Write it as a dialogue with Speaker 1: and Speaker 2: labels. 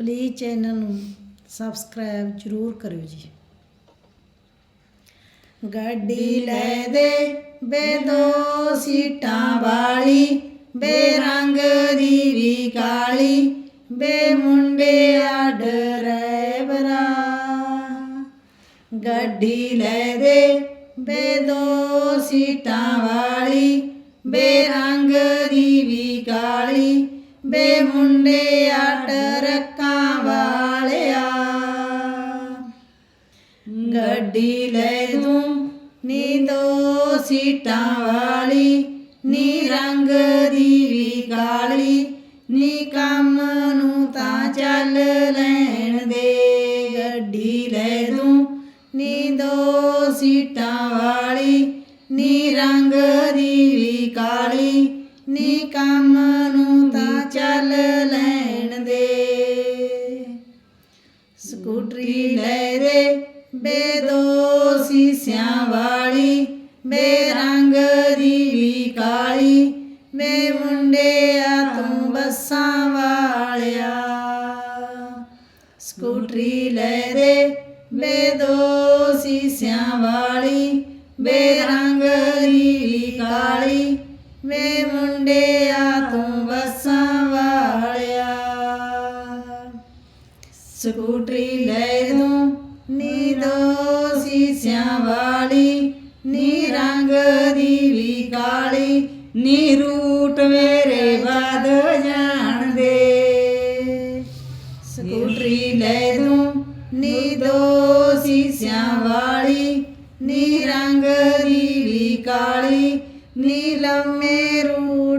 Speaker 1: Please channel ਨੂੰ subscribe ਜ਼ਰੂਰ ਕਰਿਓ ਜੀ। ਗੱਡੀ ਲੈ ਦੇ ਬੇ ਸੀਟਾਂ ਵਾਲੀ ਬੇਰੰਗ ਦੀ ਵੀ ਕਾਲੀ, ਬੇ ਮੁੰਡੇ ਆ ਡਰੈਵਰਾ ਗੱਡੀ ਲੈ ਦੇ ਬੇ ਸੀਟਾਂ ਵਾਲੀ ਬੇਰੰਗ ਦੀ ਵੀ ਕਾਲੀ ਬੇ ਮੁੰਡੇ ਮੁੰਡਿਆ ਟਰੱਕਾਂ ਵਾਲਿਆ। ਗੱਡੀ ਲੈ ਦੂੰ, ਨੀ ਦੋ ਸੀਟਾਂ ਵਾਲੀ, ਨੀ ਰੰਗ ਦੀ ਵੀ ਕਾਲੀ, ਨੀ ਕੰਮ ਨੂੰ ਤਾਂ ਚੱਲ ਲੈਣ ਦੇ। ਗੱਡੀ ਲੈ ਦੂੰ, ਨੀ ਦੋ ਸੀਟਾਂ ਵਾਲੀ, ਨੀ ਰੰਗ ਦੀ ਵੀ ਕਾਲੀ, ਨੀ ਕੰਮ ਨੂੰ ਸਕੂਟਰੀ ਲੈ ਦੇ ਬੇ ਦੋ ਸੀਸਿਆਂ ਵਾਲੀ। ਬੇ ਰੰਗ ਦੀ ਵੀ ਕਾਲੀ। ਬੇ ਮੁੰਡਿਆ ਤੂੰ ਬੱਸਾਂ ਵਾਲਿਆ। ਸਕੂਟਰੀ ਲੈ ਦੇ ਬੇ ਦੋ ਸੀਸਿਆਂ ਵਾਲੀ। ਬੇ ਰੰਗ ਦੀ ਵੀ ਕਾਲੀ। ਵੇ ਮੁੰਡਿਆ ਸਕੂਟਰੀ ਲੈ ਦੂੰ। ਨੀ ਦੋ ਸੀਸਿਆਂ ਵਾਲੀ ਨੀ ਰੰਗ ਦੀ ਵੀ ਕਾਲੀ, ਨੀ ਰੂਟ ਮੇਰੇ ਬਾਦ ਜਾਣ ਦੇ ਸਕੂਟਰੀ ਲੈ ਦੂੰ। ਨੀ ਦੋ ਸੀਸਿਆਂ ਵਾਲੀ ਨੀ ਰੰਗ ਦੀ ਵੀ ਕਾਲੀ, ਨੀ ਲੰਮੇ ਰੂ